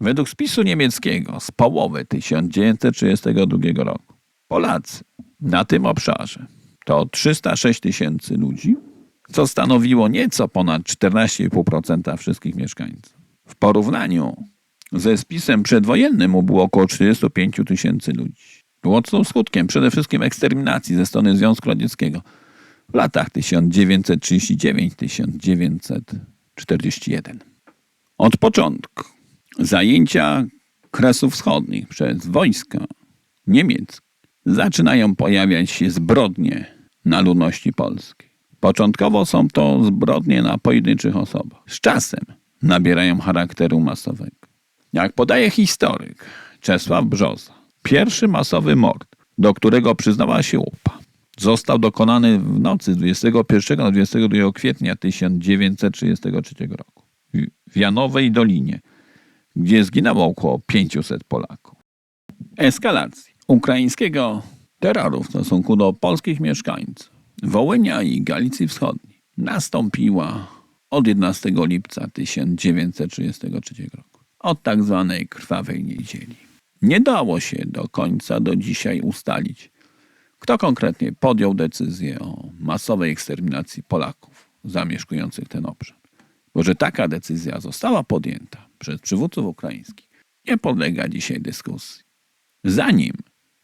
Według spisu niemieckiego z połowy 1932 roku Polacy na tym obszarze to 306 tysięcy ludzi, co stanowiło nieco ponad 14,5% wszystkich mieszkańców. W porównaniu ze spisem przedwojennym było około 45 tysięcy ludzi. Było to skutkiem przede wszystkim eksterminacji ze strony Związku Radzieckiego w latach 1939-1941. Od początku zajęcia Kresów Wschodnich przez wojska niemieckie zaczynają pojawiać się zbrodnie na ludności polskiej. Początkowo są to zbrodnie na pojedynczych osobach. Z czasem nabierają charakteru masowego. Jak podaje historyk Czesław Brzoza, pierwszy masowy mord, do którego przyznała się UPA, został dokonany w nocy z 21 na 22 kwietnia 1933 roku w Janowej Dolinie, gdzie zginęło około 500 Polaków. Eskalacji ukraińskiego terroru w stosunku do polskich mieszkańców Wołynia i Galicji Wschodniej nastąpiła od 11 lipca 1933 roku, od tak zwanej krwawej niedzieli. Nie dało się do końca do dzisiaj ustalić, kto konkretnie podjął decyzję o masowej eksterminacji Polaków zamieszkujących ten obszar. Bo że taka decyzja została podjęta przez przywódców ukraińskich, nie podlega dzisiaj dyskusji. Zanim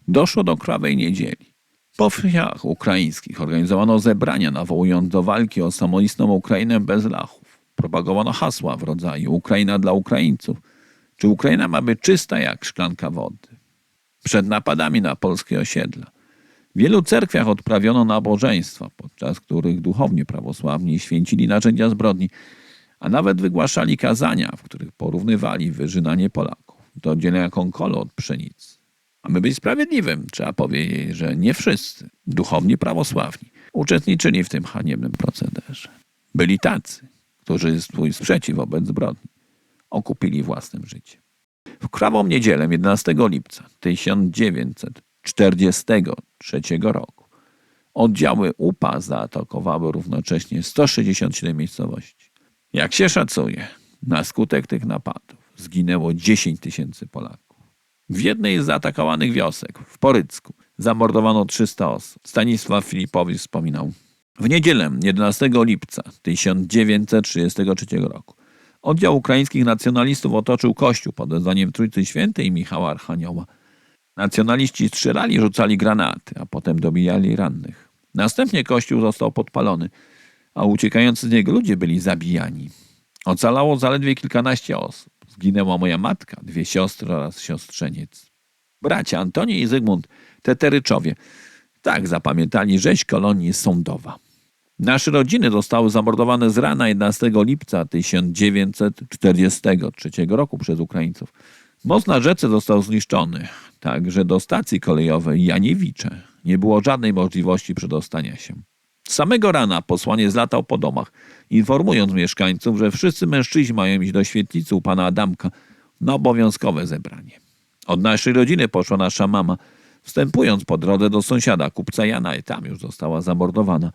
doszło do krwawej niedzieli, po wsiach ukraińskich organizowano zebrania nawołując do walki o samoistną Ukrainę bez lachów. Propagowano hasła w rodzaju Ukraina dla Ukraińców, czy Ukraina ma być czysta jak szklanka wody. Przed napadami na polskie osiedla w wielu cerkwiach odprawiono nabożeństwa, podczas których duchowni prawosławni święcili narzędzia zbrodni, a nawet wygłaszali kazania, w których porównywali wyżynanie Polaków do oddzielenia konkolu od pszenicy. Aby być sprawiedliwym, trzeba powiedzieć, że nie wszyscy duchowni prawosławni uczestniczyli w tym haniebnym procederze. Byli tacy, którzy swój sprzeciw wobec zbrodni okupili własnym życiem. W krwawą niedzielę 11 lipca 1943 roku oddziały UPA zaatakowały równocześnie 167 miejscowości. Jak się szacuje, na skutek tych napadów zginęło 10 tysięcy Polaków. W jednej z zaatakowanych wiosek, w Porycku, zamordowano 300 osób. Stanisław Filipowicz wspominał. W niedzielę 11 lipca 1933 roku oddział ukraińskich nacjonalistów otoczył kościół pod wezwaniem Trójcy Świętej Michała Archanioła. Nacjonaliści strzelali, rzucali granaty, a potem dobijali rannych. Następnie kościół został podpalony, a uciekający z niego ludzie byli zabijani. Ocalało zaledwie kilkanaście osób. Zginęła moja matka, dwie siostry oraz siostrzeniec. Bracia Antoni i Zygmunt Teteryczowie tak zapamiętali rzeź kolonii Sądowa. Nasze rodziny zostały zamordowane z rana 11 lipca 1943 roku przez Ukraińców. Most na rzece został zniszczony, tak że do stacji kolejowej Janiewicze nie było żadnej możliwości przedostania się. Samego rana posłanie zlatał po domach, informując mieszkańców, że wszyscy mężczyźni mają iść do świetlicy u pana Adamka na obowiązkowe zebranie. Od naszej rodziny poszła nasza mama, wstępując po drodze do sąsiada, kupca Jana, i tam już została zamordowana.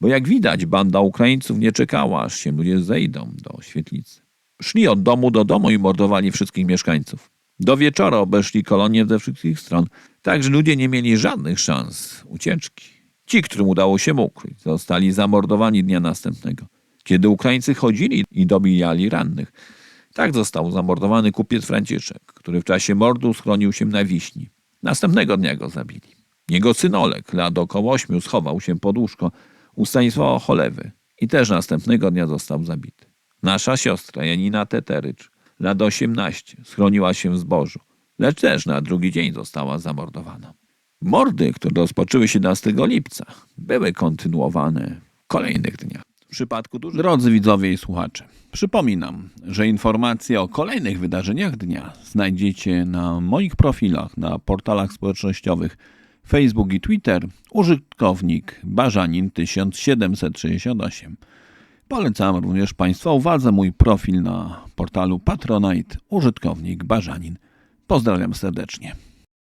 Bo jak widać, banda Ukraińców nie czekała, aż się ludzie zejdą do świetlicy. Szli od domu do domu i mordowali wszystkich mieszkańców. Do wieczora obeszli kolonię ze wszystkich stron, tak że ludzie nie mieli żadnych szans ucieczki. Ci, którym udało się ukryć, zostali zamordowani dnia następnego. Kiedy Ukraińcy chodzili i dobijali rannych, tak został zamordowany kupiec Franciszek, który w czasie mordu schronił się na Wiśni. Następnego dnia go zabili. Jego syn Olek, lat około ośmiu, schował się pod łóżko u Stanisława Cholewy i też następnego dnia został zabity. Nasza siostra Janina Teterycz, lat 18, schroniła się w zbożu, lecz też na drugi dzień została zamordowana. Mordy, które rozpoczęły się 11 lipca, były kontynuowane w kolejnych dniach. W przypadku dużych... Drodzy widzowie i słuchacze, przypominam, że informacje o kolejnych wydarzeniach dnia znajdziecie na moich profilach na portalach społecznościowych Facebook i Twitter użytkownik Barzanin 1768. Polecam również Państwa uwadze mój profil na portalu Patronite użytkownik Barzanin. Pozdrawiam serdecznie.